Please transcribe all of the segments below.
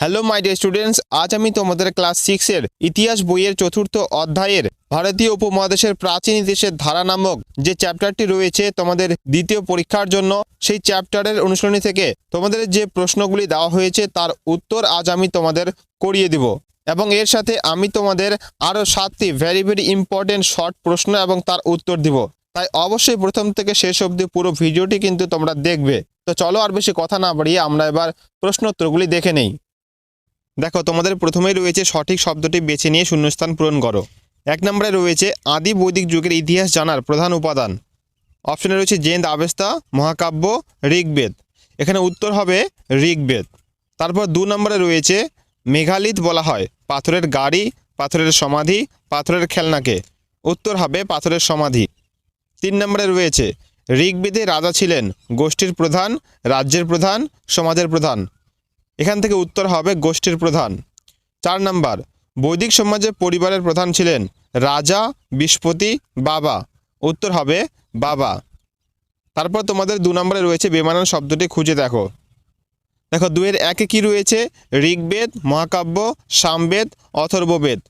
Hello my dear students আজ আমি তোমাদের ক্লাস সিক্সের ইতিহাস বইয়ের চতুর্থ অধ্যায়ের ভারতীয় উপমহাদেশের প্রাচীন ইতিহাসের ধারা নামক যে চ্যাপ্টারটি রয়েছে তোমাদের দ্বিতীয় পরীক্ষার জন্য, সেই চ্যাপ্টারের অনুশীলনী থেকে তোমাদের যে প্রশ্নগুলি দেওয়া হয়েছে তার উত্তর আজ আমি তোমাদের করিয়ে দিব। এবং এর সাথে আমি তোমাদের আরও সাতটি ভেরি ভেরি ইম্পর্টেন্ট শর্ট প্রশ্ন এবং তার উত্তর দিব। তাই অবশ্যই প্রথম থেকে শেষ অবধি পুরো ভিডিওটি কিন্তু তোমরা দেখবে। তো চলো আর বেশি কথা না বাড়িয়ে আমরা এবার প্রশ্নোত্তরগুলি দেখে নেই। দেখো, তোমাদের প্রথমেই রয়েছে সঠিক শব্দটি বেছে নিয়ে শূন্যস্থান পূরণ করো। এক নম্বরে রয়েছে আদি বৈদিক যুগের ইতিহাস জানার প্রধান উপাদান। অপশনে রয়েছে জেন্দ আবেস্তা, মহাকাব্য, ঋগ্বেদ। এখানে উত্তর হবে ঋগ্বেদ। তারপর দু নম্বরে রয়েছে মেঘালিত বলা হয়, পাথরের গাড়ি, পাথরের সমাধি, পাথরের খেলনাকে। উত্তর হবে পাথরের সমাধি। তিন নম্বরে রয়েছে, ঋগ্বেদে রাজা ছিলেন, গোষ্ঠীর প্রধান, রাজ্যের প্রধান, সমাজের প্রধান। এখান থেকে উত্তর হবে গোষ্ঠীর প্রধান। চার নাম্বার, বৈদিক সমাজে পরিবারের প্রধান ছিলেন রাজা বিষ্পতি বাবা। উত্তর হবে বাবা। তারপর তোমাদের দু নম্বরে রয়েছে বেমানান শব্দটি খুঁজে দেখো। দেখো দুয়ের একে কি রয়েছে? ঋগ্বেদ, মহাকাব্য, সামবেদ, অথর্ববেদ।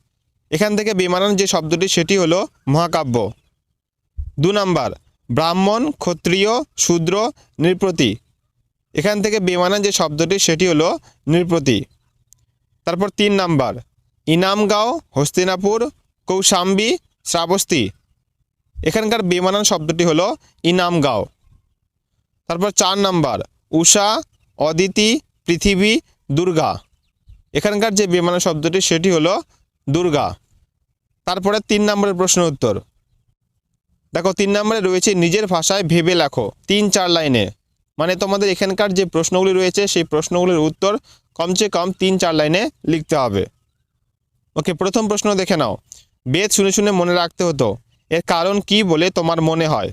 এখান থেকে বেমানান যে শব্দটি, সেটি হলো মহাকাব্য। দু নাম্বার, ব্রাহ্মণ, ক্ষত্রিয়, শূদ্র, নৃপতি। এখান থেকে বেমানান যে শব্দটি, সেটি হলো নৃপতি। তারপর তিন নাম্বার, ইনামগাঁও, হস্তিনাপুর, কৌশাম্বি, শ্রাবস্তি। এখানকার বেমানান শব্দটি হলো ইনামগাঁও। তারপর চার নাম্বার, উষা, অদিতি, পৃথিবী, দুর্গা। এখানকার যে বেমানান শব্দটি, সেটি হলো দুর্গা। তারপরে তিন নম্বরের প্রশ্ন উত্তর। দেখো, তিন নম্বরে রয়েছে, নিজের ভাষায় ভেবে লেখো, তিন চার লাইনে। মানে তোমাদের এখানকার যে প্রশ্নগুলি রয়েছে, সেই প্রশ্নগুলির উত্তর কমসে কম তিন চার লাইনে লিখতে হবে। ওকে, প্রথম প্রশ্ন দেখে নাও। বেদ শুনে শুনে মনে রাখতে হতো, এর কারণ কি বলে তোমার মনে হয়?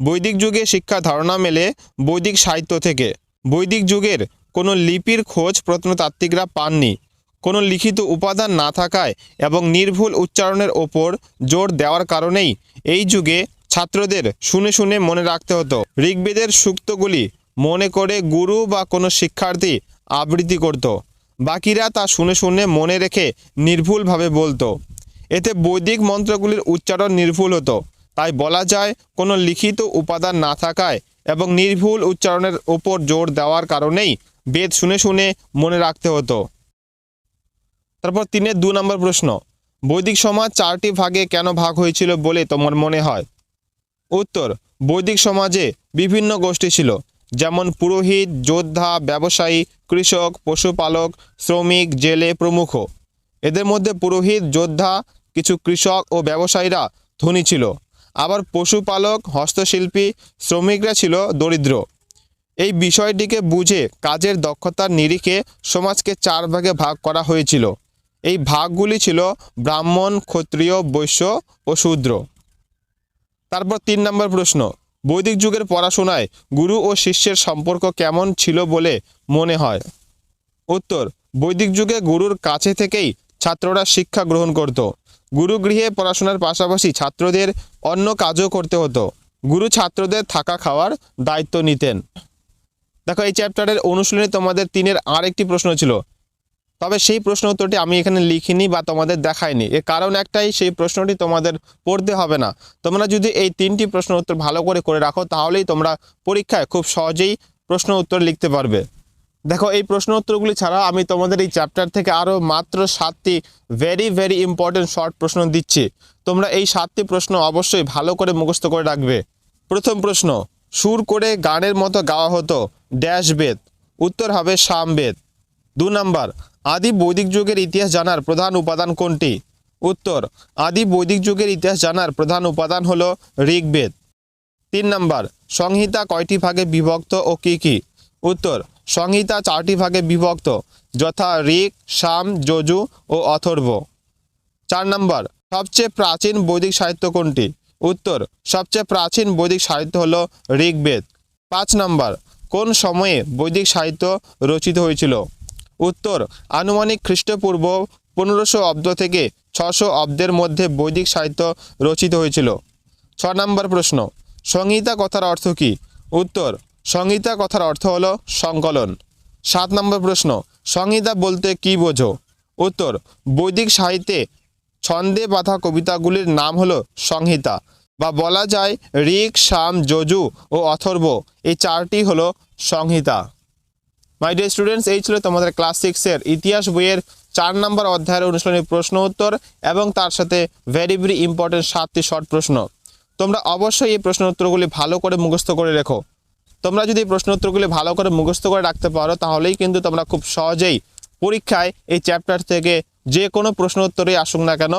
বৈদিক যুগে শিক্ষা ধারণা মেলে বৈদিক সাহিত্য থেকে। বৈদিক যুগের কোনো লিপির খোঁজ প্রত্নতাত্ত্বিকরা পাননি। কোনো লিখিত উপাদান না থাকায় এবং নির্ভুল উচ্চারণের ওপর জোর দেওয়ার কারণেই এই যুগে ছাত্রদের শুনে শুনে মনে রাখতে হতো। ঋগ্বেদের সূক্তগুলি মনে করে গুরু বা কোনো শিক্ষার্থী আবৃত্তি করত। বাকিরা তা শুনে শুনে মনে রেখে নির্ভুলভাবে বলতো। এতে বৈদিক মন্ত্রগুলির উচ্চারণ নির্ভুল হতো। তাই বলা যায়, কোনো লিখিত উপাদান না থাকায় এবং নির্ভুল উচ্চারণের ওপর জোর দেওয়ার কারণেই বেদ শুনে শুনে মনে রাখতে হতো। তারপর তিনের দু নম্বর প্রশ্ন, বৈদিক সমাজ চারটি ভাগে কেন ভাগ হয়েছিল বলে তোমার মনে হয়? উত্তর, বৈদিক সমাজে বিভিন্ন গোষ্ঠী ছিল, যেমন পুরোহিত, যোদ্ধা, ব্যবসায়ী, কৃষক, পশুপালক, শ্রমিক, জেলে প্রমুখ। এদের মধ্যে পুরোহিত, যোদ্ধা, কিছু কৃষক ও ব্যবসায়ীরা ধনী ছিল। আবার পশুপালক, হস্তশিল্পী, শ্রমিকরা ছিল দরিদ্র। এই বিষয়টিকে বুঝে কাজের দক্ষতার নিরিখে সমাজকে চার ভাগে ভাগ করা হয়েছিল। এই ভাগগুলি ছিল ব্রাহ্মণ, ক্ষত্রিয়, বৈশ্য ও শূদ্র। তারপর তিন নম্বর প্রশ্ন, বৈদিক যুগের পড়াশোনায় গুরু ও শিষ্যের সম্পর্ক কেমন ছিল বলে মনে হয়? উত্তর, বৈদিক যুগে গুরুর কাছে থেকেই ছাত্ররা শিক্ষা গ্রহণ করত। গুরুগৃহে পড়াশোনার পাশাপাশি ছাত্রদের অন্য কাজও করতে হতো। গুরু ছাত্রদের থাকা খাওয়ার দায়িত্ব নিতেন। দেখো, এই চ্যাপ্টারের অনুশীলনে তোমাদের তিনের আরেকটি প্রশ্ন ছিল তবে সেই প্রশ্ন উত্তরটি আমি এখানে লিখিনি বা তোমাদের দেখাইনি। এর কারণ একটাই, সেই প্রশ্নটি তোমাদের পড়তে হবে না। তোমরা যদি এই তিনটি প্রশ্ন উত্তর ভালো করে করে রাখো, তাহলেই তোমরা পরীক্ষায় খুব সহজেই প্রশ্ন উত্তর লিখতে পারবে। দেখো, এই প্রশ্ন উত্তরগুলি ছাড়া আমি তোমাদের এই চ্যাপ্টার থেকে আরও মাত্র সাতটি ভেরি ভেরি ইম্পর্টেন্ট শর্ট প্রশ্ন দিচ্ছি। তোমরা এই সাতটি প্রশ্ন অবশ্যই ভালো করে মুখস্থ করে রাখবে। প্রথম প্রশ্ন, সুর করে গানের মতো গাওয়া হতো ড্যাশ বেদ। উত্তর হবে সাম সামবেদ দু নাম্বার আদি বৈদিক যুগের ইতিহাস জানার প্রধান উপাদান কোনটি? উত্তর, আদি বৈদিক যুগের ইতিহাস জানার প্রধান উপাদান হল ঋগ্বেদ। তিন নম্বর, সংহিতা কয়টি ভাগে বিভক্ত ও কি কি? উত্তর, সংহিতা চারটি ভাগে বিভক্ত, যথা ঋক সাম, যজু ও অথর্ব। চার নম্বর, সবচেয়ে প্রাচীন বৈদিক সাহিত্য কোনটি? উত্তর, সবচেয়ে প্রাচীন বৈদিক সাহিত্য হল ঋগ্বেদ। পাঁচ নম্বর, কোন সময়ে বৈদিক সাহিত্য রচিত হয়েছিল? উত্তর, আনুমানিক খ্রিস্টপূর্ব পনেরোশো অব্দ থেকে ছশো অব্দের মধ্যে বৈদিক সাহিত্য রচিত হয়েছিল। ছ নম্বর প্রশ্ন, সংহিতা কথার অর্থ কী? উত্তর, সংহিতা কথার অর্থ হলো সংকলন। সাত নম্বর প্রশ্ন, সংহিতা বলতে কি বোঝো? উত্তর, বৈদিক সাহিত্যে ছন্দে বাঁধা কবিতাগুলির নাম হলো সংহিতা বা বলা যায় ঋক, সাম, যজু ও অথর্ব। এই চারটি হলো সংহিতা। মাই ডিয়ার স্টুডেন্টস এই ছিল তোমাদের ক্লাস সিক্সের ইতিহাস বইয়ের চার নম্বর অধ্যায়ের অনুশীলনী প্রশ্ন উত্তর এবং তার সাথে ভেরি ভেরি ইম্পর্টেন্ট সাতটি শর্ট প্রশ্ন। তোমরা অবশ্যই এই প্রশ্ন উত্তরগুলি ভালো করে মুখস্থ করে রেখো। তোমরা যদি এই প্রশ্ন উত্তরগুলি ভালো করে মুখস্থ করে রাখতে পারো, তাহলেই কিন্তু তোমরা খুব সহজেই পরীক্ষায় এই চ্যাপ্টার থেকে যে কোনো প্রশ্ন উত্তরই আসুক না কেন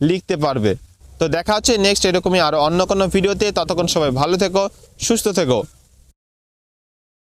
লিখতে পারবে। তো দেখা হচ্ছে নেক্সট এরকমই আরও অন্য কোনো ভিডিওতে ততক্ষণ সবাই ভালো থেকো, সুস্থ থেকো।